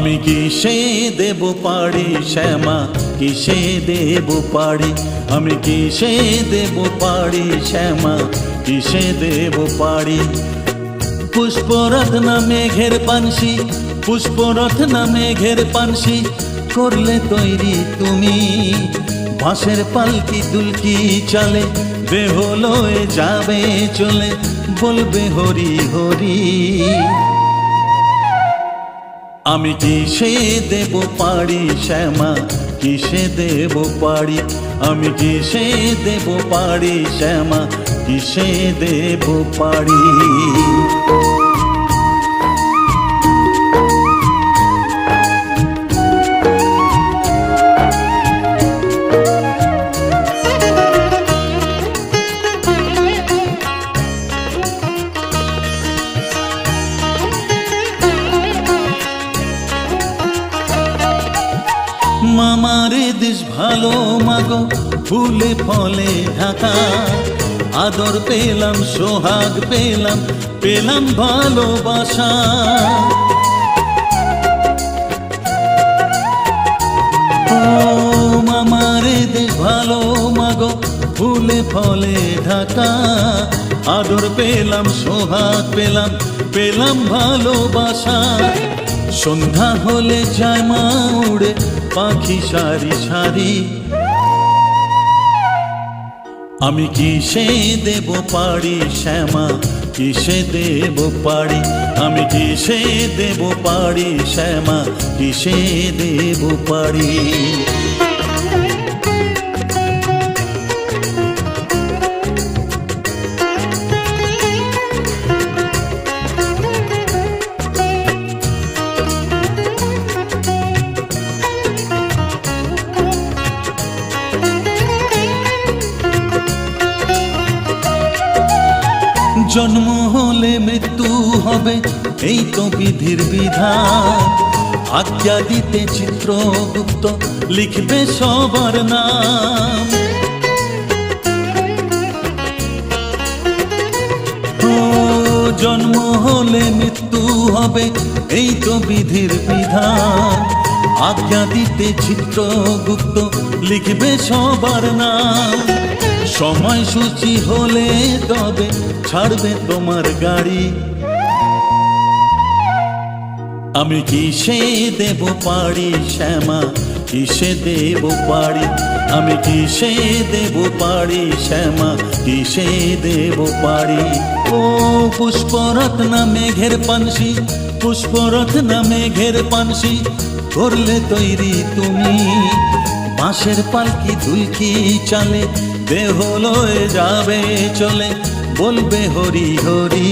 কিসে দেব পাড়ি শ্যামা? কিসে দেব পাড়ি? আমি কিসে দেব পাড়ি শ্যামা? কিসে দেব পাড়ি? পুষ্পরথ না মেঘের পানসি পুষ্পরথ না মেঘের পানসি করলে তৈরি তুমি। বাঁশের পালকি দুলকি চালে বেহলয়ে যাবে চলে, বলবে হরি হরি। আমি কিসে দেব পাড়ি শ্যামা? কিসে দেব পাড়ি আমি কিসে দেব পাড়ি শ্যামা? কিসে দেব পাড়ি মামারে দেশ ভালো, মাগো, ফুলে ফলে ঢাকা। আদর পেলাম, সোহাগ পেলাম পেলাম ভালোবাসা। ও মামারে দেশ ভালো, মাগো, ফুলে ফলে ঢাকা। আদর পেলাম, সোহাগ পেলাম পেলাম ভালোবাসা। সন্ধ্যা হলে যায় মা উড়ে পাখি সারি সারি। আমি কিসে দেব পাড়ি শ্যামা, কিসে দেব পাড়ি? আমি কিসে দেব পাড়ি শ্যামা, কিসে দেব পাড়ি? জন্ম হলে মৃত্যু হবে, এই তো বিধির বিধান। আজ্ঞা দিতে চিত্রগুপ্ত, লিখবে সবার নাম। জন্ম হলে মৃত্যু হবে, এই তো বিধির বিধান। আজ্ঞা দিতে চিত্রগুপ্ত, লিখবে সবার নাম। সময় সূচি হলে তবে ছাড়বে তোমার গাড়ি। আমি কিসে দেব পাড়ি শ্যামা? কিসে দেব পাড়ি? আমি কিসে দেব পাড়ি শ্যামা? কিসে দেব পাড়ি? ও পুষ্পরথ না মেঘের পানসি পুষ্পরথ না মেঘের পানসি করলে তৈরি তুমি। বাঁশের পালকি দুলকি চালে দেহ লয়ে যাবে চলে, বলবে হরি হরি।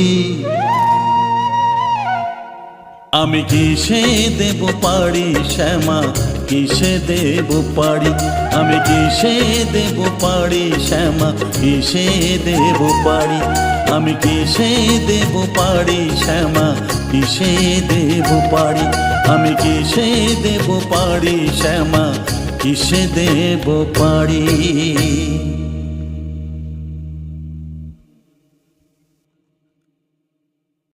আমি কিসে দেব পাড়ি শ্যামা, কিসে দেব পাড়ি? আমি কিসে দেব পাড়ি শ্যামা, কিসে দেব পাড়ি? আমি কিসে দেব পাড়ি শ্যামা, কিসে দেব পাড়ি? আমি কিসে দেব পাড়ি শ্যামা, কিসে দেব পাড়ি?